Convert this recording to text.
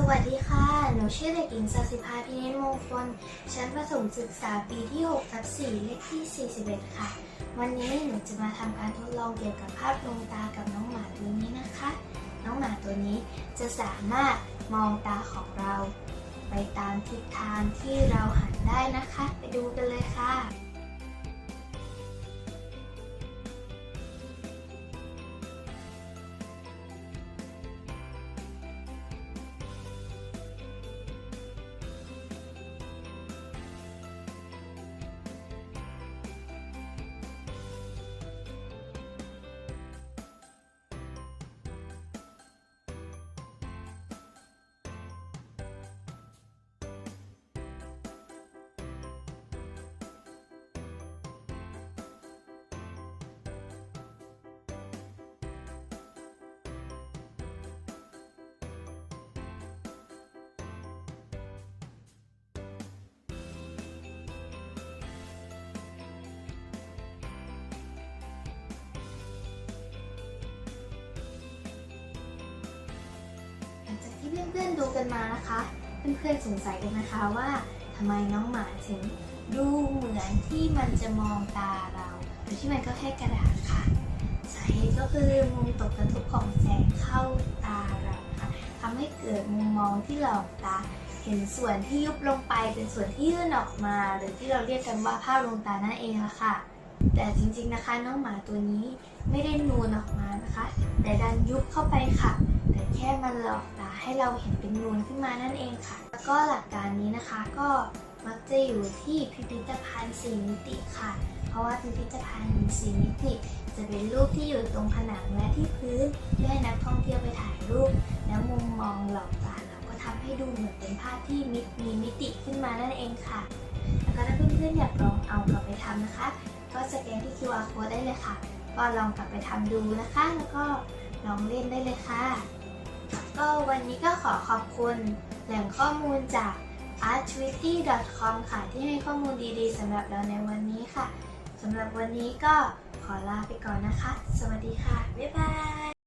สวัสดีค่ะ หนูชื่อเด็กหญิงสัสิภาพินิจมงคล ชั้นประถมศึกษาปีที่6ทับ4เลขที่ 41 ค่ะ วันนี้หนูจะมาทำการทดลองเกี่ยวกับภาพดวงตากับน้องหมาตัวนี้นะคะ น้องหมาตัวนี้จะสามารถมองตาของเรา ไปตามทิศทางที่เราหันได้นะคะ ไปดูกันเลยค่ะ ที่เพื่อนๆดูกันมานะคะ เพื่อนๆสงสัยกันนะคะว่าทำไมน้องหมาถึงดูเหมือนที่มันจะมองตาเราโดยที่มันก็แค่กระดาษค่ะสาเหตุก็คือมุมตกกระทบของแสงเข้าตาเราค่ะทำให้เกิดมุมมองที่หลอกตา เห็นส่วนที่ยุบลงไปเป็นส่วนที่ยื่นออกมา หรือที่เราเรียกกันว่าภาพลวงตานั่นเองละค่ะ แต่จริงๆนะคะน้องหมาตัวนี้ไม่ได้นูนออกมานะคะ แต่ดันยุบเข้าไปค่ะ แค่มันหลอกตาให้เราเห็นเป็นนูนขึ้นมานั่นเองค่ะ แล้วก็หลักการนี้นะคะก็มักจะอยู่ที่พิพิธภัณฑ์สีมิติค่ะ เพราะว่าพิพิธภัณฑ์สีมิติ จะเป็นรูปที่อยู่ตรงผนังและที่พื้นเพื่อให้นักท่องเที่ยวไปถ่ายรูป แล้วมุมมองหลอกตาเราก็ทำให้ดูเหมือนเป็นภาพที่มิมีมิติขึ้นมานั่นเองค่ะ แล้วก็ถ้าเพื่อนๆอยากลองเอากลับไปทำนะคะ ก็สแกนที่ QR code ได้เลยค่ะ ก็ลองกลับไปทำดูนะคะ แล้วก็ลองเล่นได้เลยค่ะ ก็วันนี้ก็ขอขอบคุณ แหล่งข้อมูลจาก artwitty.com ค่ะ ที่ให้ข้อมูลดีๆสำหรับเราในวันนี้ค่ะสำหรับวันนี้ก็ขอลาไปก่อนนะคะ สวัสดีค่ะ บ๊ายบาย